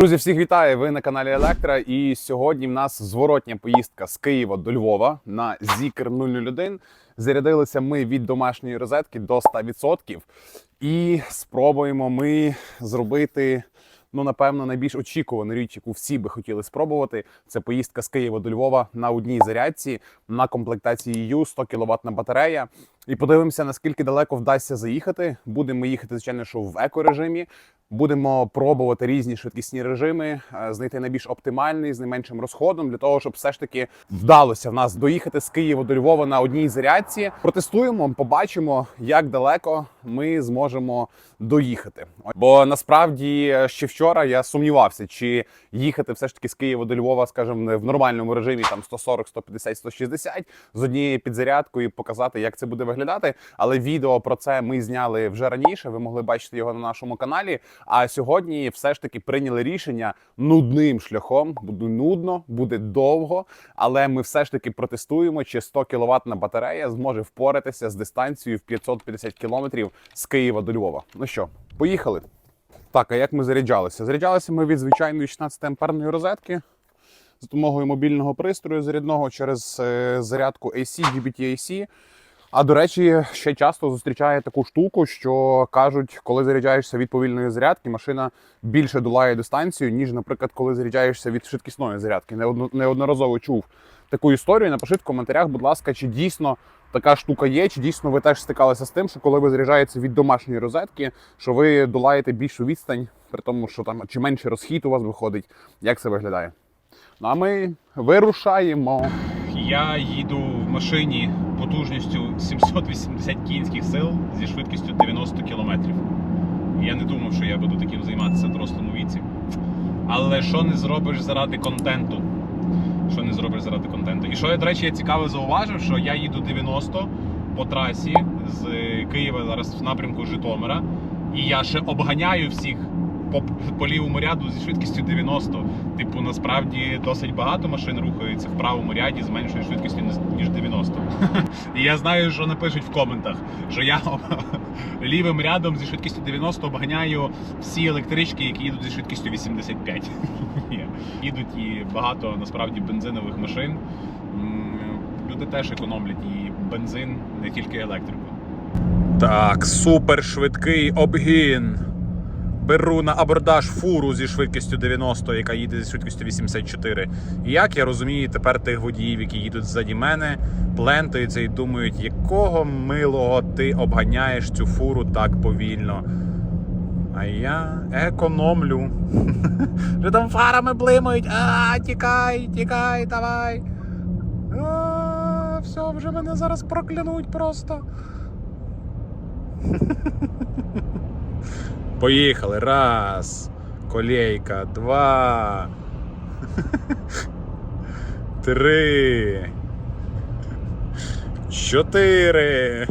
Друзі, всіх вітаю! Ви на каналі Електра. І сьогодні в нас зворотня поїздка з Києва до Львова на Zikr 001. Зарядилися ми від домашньої розетки до 100%. І спробуємо ми зробити. Ну, напевно, найбільш очікувану річ, яку всі би хотіли спробувати, це поїздка з Києва до Львова на одній зарядці на комплектації EU 100 кВт батарея. І подивимося, наскільки далеко вдасться заїхати. Будемо їхати, звичайно, що в екорежимі. Будемо пробувати різні швидкісні режими, е, знайти найбільш оптимальний з найменшим розходом для того, щоб все ж таки вдалося в нас доїхати з Києва до Львова на одній зарядці. Протестуємо, побачимо, як далеко ми зможемо доїхати. Бо насправді е, ще вчора я сумнівався, чи їхати все ж таки з Києва до Львова, скажімо, в нормальному режимі там 140, 150, 160 з однією підзарядкою показати, як це буде виглядати. Але відео про це ми зняли вже раніше. Ви могли бачити його на нашому каналі. А сьогодні все ж таки прийняли рішення нудним шляхом. Буде нудно, буде довго, але ми все ж таки протестуємо, чи 100 кВт батарея зможе впоратися з дистанцією в 550 кілометрів з Києва до Львова. Ну що, поїхали? Так, а як ми заряджалися? Заряджалися ми від звичайної 16 амперної розетки з допомогою мобільного пристрою зарядного через е, зарядку AC, GBT-AC. А до речі, ще часто зустрічає таку штуку, що кажуть, коли заряджаєшся від повільної зарядки, машина більше долає дистанцію, ніж, наприклад, коли заряджаєшся від швидкісної зарядки. Неодноразово чув таку історію. Напишіть в коментарях, будь ласка, чи дійсно така штука є, чи дійсно ви теж стикалися з тим, що коли ви заряджаєтеся від домашньої розетки, що ви долаєте більшу відстань, при тому, що там чи менше розхід у вас виходить. Як це виглядає? Ну а ми вирушаємо. Я їду машині потужністю 780 кінських сил зі швидкістю 90 км. Я не думав, що я буду таким займатися в дорослому віці. Але що не зробиш заради контенту? Що не зробиш заради контенту? І що я, до речі, я цікаво зауважив, що я їду 90 по трасі з Києва зараз в напрямку Житомира, і я ще обганяю всіх по, по лівому ряду зі швидкістю 90. Типу, насправді досить багато машин рухаються в правому ряді з меншою швидкістю ніж 90. І я знаю, що напишуть в коментах, що я лівим рядом зі швидкістю 90 обганяю всі електрички, які їдуть зі швидкістю 85. Ні. Їдуть і багато насправді бензинових машин. Люди теж економлять і бензин, не тільки електрику. Так, супершвидкий обгін. Беру на абордаж фуру зі швидкістю 90, яка їде зі швидкістю 84. І як я розумію, тепер тих водіїв, які їдуть ззаді мене, плентаються і думають, якого милого ти обганяєш цю фуру так повільно. А я економлю. Вже там фарами блимають. А, тікай, тікай, давай. А, все, вже мене зараз проклянуть просто. Поїхали. Раз. Колейка. Два. Три. Чотири.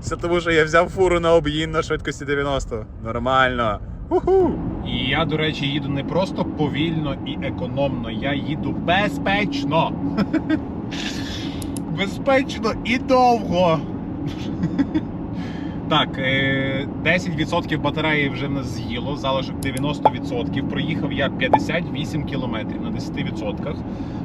Все тому, що я взяв фуру на об'їн на швидкості 90. Нормально. Уху. І я, до речі, їду не просто повільно і економно, я їду безпечно. Безпечно і довго. Так, е, 10% батареї вже в нас з'їло, залишок 90%. Проїхав я 58 кілометрів на 10%.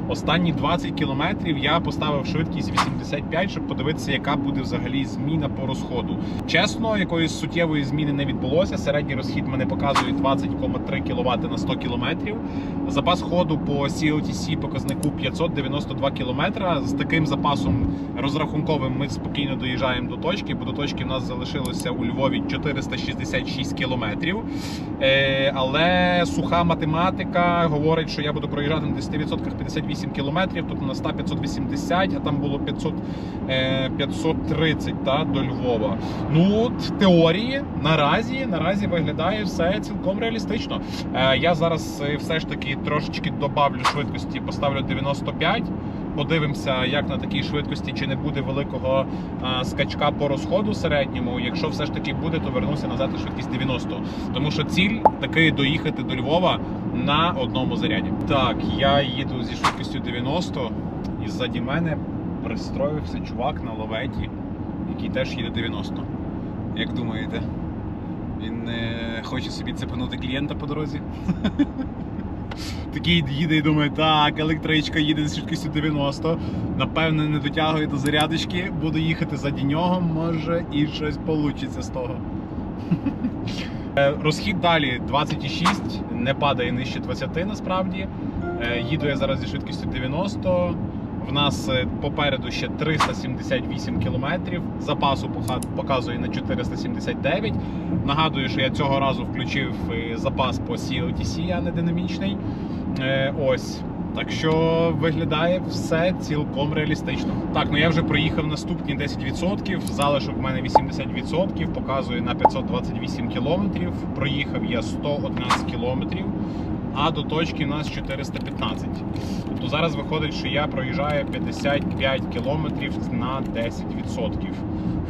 Останні 20 кілометрів я поставив швидкість 85, щоб подивитися, яка буде взагалі зміна по розходу. Чесно, якоїсь суттєвої зміни не відбулося. Середній розхід мене показує 20,3 кВт на 100 кілометрів. Запас ходу по COTC показнику 592 км. З таким запасом розрахунковим ми спокійно доїжджаємо до точки, бо до точки в нас залишилося у Львові 466 кілометрів. Е, але суха математика говорить, що я буду проїжджати на 10% 58 кілометрів, тут на 100 580, а там було 500, е, 530 та, до Львова. Ну, в теорії наразі, наразі виглядає все цілком реалістично. Е, я зараз е, все ж таки трошечки добавлю швидкості, поставлю 95. Подивимося, як на такій швидкості, чи не буде великого а, скачка по розходу середньому. Якщо все ж таки буде, то вернуся назад на швидкість 90. Тому що ціль таки доїхати до Львова на одному заряді. Так, я їду зі швидкістю 90, і ззаді мене пристроївся чувак на ловеті, який теж їде 90. Як думаєте, Він е, хоче собі цепанути клієнта по дорозі. Такий їде і думає, так, електричка їде з швидкістю 90, напевне, не дотягує до зарядочки, буду їхати заді нього, може і щось вийде з того. Е, Розхід далі 26, не падає нижче 20 насправді. Е, Їду я зараз зі швидкістю 90. В нас е, попереду ще 378 кілометрів. Запасу показує на 479. Нагадую, що я цього разу включив запас по COTC, а не динамічний. Е, Ось. Так що виглядає все цілком реалістично. Так, ну я вже проїхав наступні 10%. Залишок в мене 80%, показує на 528 кілометрів. Проїхав я 111 кілометрів, а до точки у нас 415. Тобто зараз виходить, що я проїжджаю 55 кілометрів на 10%.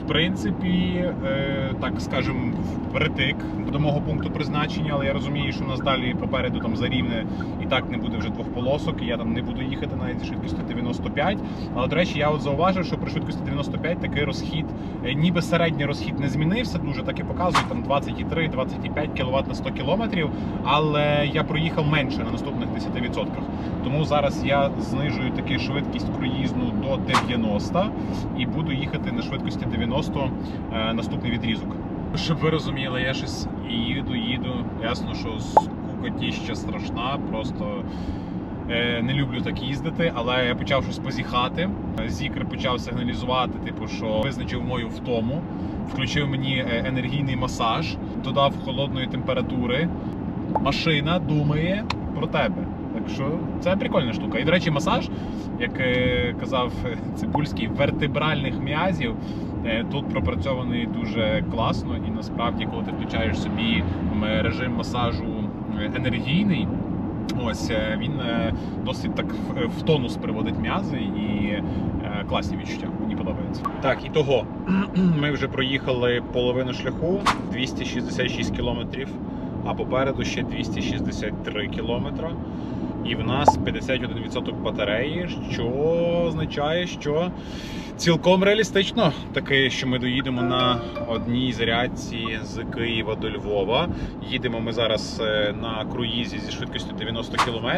В принципі, е, так скажемо, впритик до мого пункту призначення, але я розумію, що у нас далі попереду там за рівне і так не буде вже двох полосок, і я там не буду їхати навіть зі швидкістю 95. Але до речі, я от зауважив, що при швидкості 95 такий розхід, е, ніби середній розхід не змінився. Дуже так і показує там 23-25 кВт на 100 км, але я проїхав менше на наступних 10%. Тому зараз я знижую таки швидкість проїзду до 90 і буду їхати на швидкості 90 е, наступний відрізок. Щоб ви розуміли, я щось їду, їду. Ясно, що скукотіща страшна, просто е, не люблю так їздити, але я почав щось позіхати. Зікр почав сигналізувати, типу, що визначив мою втому, включив мені е, енергійний масаж, додав холодної температури. Машина думає про тебе. Так що це прикольна штука. І, до речі, масаж, як е, казав е, Цибульський, вертебральних м'язів е, тут пропрацьований дуже класно. І насправді, коли ти включаєш собі режим масажу енергійний, ось він досить так в- тонус приводить м'язи і класні відчуття. Мені подобається. Так, і того ми вже проїхали половину шляху 266 кілометрів, а попереду ще 263 кілометри. І в нас 51% батареї, що означає, що цілком реалістично таке, що ми доїдемо на одній зарядці з Києва до Львова. Їдемо ми зараз е, на круїзі зі швидкістю 90 км.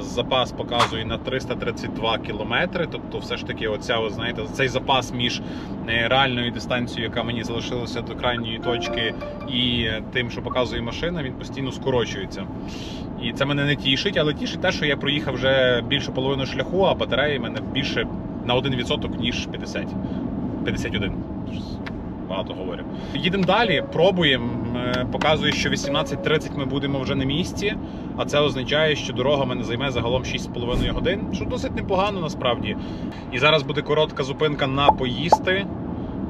Запас показує на 332 км. Тобто, все ж таки, оця, от, знаєте, цей запас між е, реальною дистанцією, яка мені залишилася до крайньої точки, і тим, що показує машина, він постійно скорочується. І це мене не тішить, але тішить те, що я проїхав вже більше половини шляху, а батареї в мене більше на 1% ніж 50. 51. Багато говорю. Їдемо далі, пробуємо. Е, Показує, що 18.30 ми будемо вже на місці, а це означає, що дорога мене займе загалом 6,5 годин, що досить непогано насправді. І зараз буде коротка зупинка на поїсти,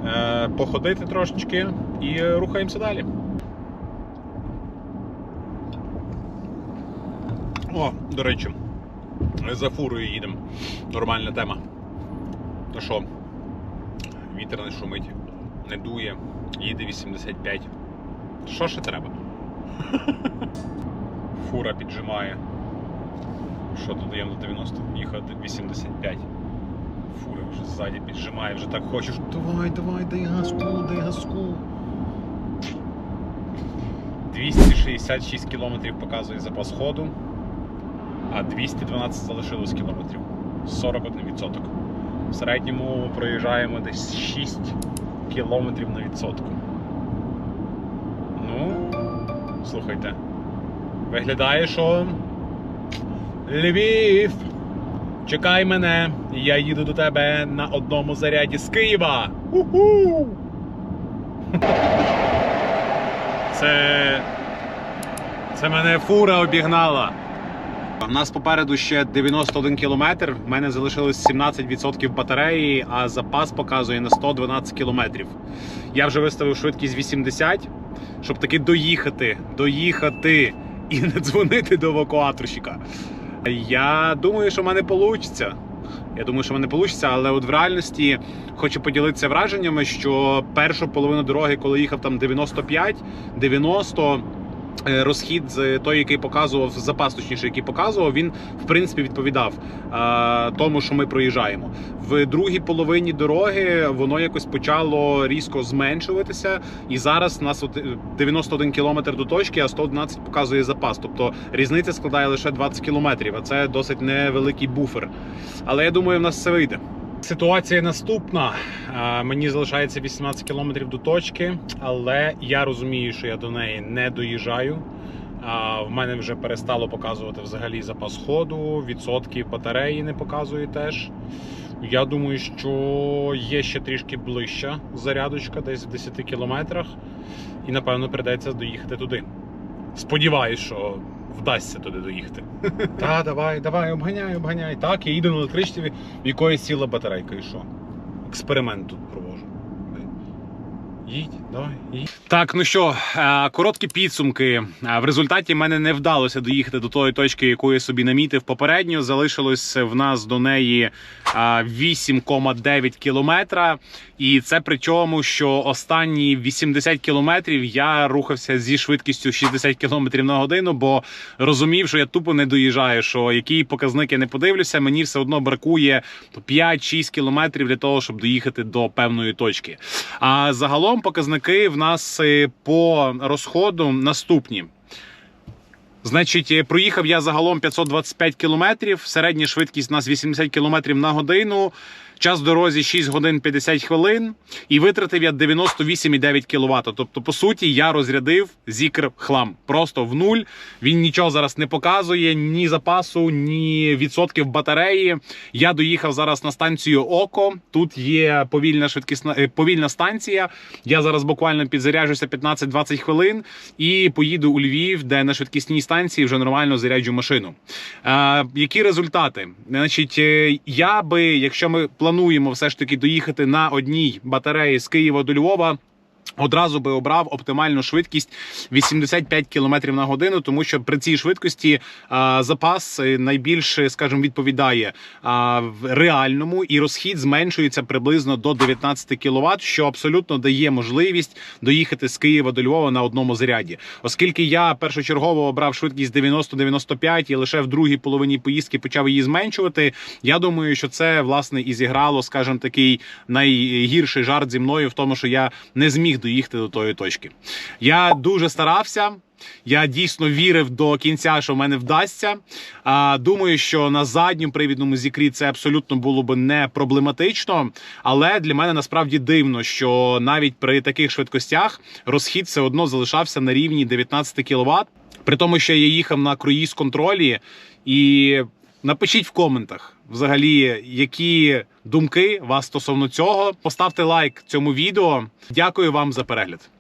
е, походити трошечки і рухаємося далі. О, до речі, за фурою їдемо. Нормальна тема. Ну що, вітер не шумить, не дує, їде 85. Що ще треба? Фура піджимає. Що тут даємо до 90? Їхати 85. Фура вже ззаді піджимає, вже так хочеш. Давай, давай, дай газку, дай газку. 266 кілометрів показує запас ходу а 212 залишилось кілометрів. 41%. В середньому проїжджаємо десь 6 кілометрів на відсотку. Ну, слухайте. Виглядає, що Львів. Чекай мене, я їду до тебе на одному заряді з Києва. Уху! Це. Це мене фура обігнала. У нас попереду ще 91 кілометр. В мене залишилось 17% батареї, а запас показує на 112 кілометрів. Я вже виставив швидкість 80, щоб таки доїхати, доїхати і не дзвонити до евакуаторщика. Я думаю, що в мене вийде. Я думаю, що в мене вийде, але от в реальності хочу поділитися враженнями, що першу половину дороги, коли їхав там 95, 90, е, розхід з той, який показував, запас точніше, який показував, він в принципі відповідав е, тому, що ми проїжджаємо. В другій половині дороги воно якось почало різко зменшуватися, і зараз у нас от, е, 91 кілометр до точки, а 111 показує запас. Тобто різниця складає лише 20 кілометрів, а це досить невеликий буфер. Але я думаю, в нас все вийде. Ситуація наступна. Мені залишається 18 кілометрів до точки, але я розумію, що я до неї не доїжджаю. В мене вже перестало показувати взагалі запас ходу, відсотки батареї не показує теж. Я думаю, що є ще трішки ближча зарядочка, десь в 10 кілометрах, і напевно прийдеться доїхати туди. Сподіваюсь, що вдасться туди доїхати. Та, давай, давай, обганяй, обганяй. Так, я їду на електричці, в якої сіла батарейка, і що? Експеримент тут провожу. Їдь, давай, їдь. Так, ну що, е, короткі підсумки. Е, В результаті мене не вдалося доїхати до тої точки, яку я собі намітив попередньо. Залишилось в нас до неї е, 8,9 кілометра. І це при чому, що останні 80 кілометрів я рухався зі швидкістю 60 кілометрів на годину, бо розумів, що я тупо не доїжджаю. Що які показники не подивлюся, мені все одно бракує 5-6 кілометрів для того, щоб доїхати до певної точки. А загалом показники в нас е, по розходу наступні. Значить, е, проїхав я загалом 525 кілометрів. Середня швидкість у нас 80 кілометрів на годину. Час дорозі 6 годин 50 хвилин. І витратив я 98,9 кВт. Тобто, по суті, я розрядив зікр хлам. Просто в нуль. Він нічого зараз не показує, ні запасу, ні відсотків батареї. Я доїхав зараз на станцію Око. Тут є повільна швидкісна е, повільна станція. Я зараз буквально підзаряджуся 15-20 хвилин і поїду у Львів, де на швидкісній станції вже нормально заряджу машину. Е, які результати? Значить, е, я би, якщо ми плануємо все ж таки доїхати на одній батареї з Києва до Львова. Одразу би обрав оптимальну швидкість 85 км на годину, тому що при цій швидкості а, запас е, найбільше, скажімо, відповідає а, в реальному, і розхід зменшується приблизно до 19 кВт, що абсолютно дає можливість доїхати з Києва до Львова на одному заряді. Оскільки я першочергово обрав швидкість 90-95 і лише в другій половині поїздки почав її зменшувати. Я думаю, що це власне і зіграло, скажімо, такий найгірший жарт зі мною в тому, що я не зміг доїхати до тої точки. Я дуже старався. Я дійсно вірив до кінця, що в мене вдасться. Думаю, що на задньому привідному зікрі це абсолютно було би не проблематично. Але для мене насправді дивно, що навіть при таких швидкостях розхід все одно залишався на рівні 19 кВт. При тому, що я їхав на круїз контролі і Напишіть в коментах взагалі, які думки вас стосовно цього. Поставте лайк цьому відео. Дякую вам за перегляд.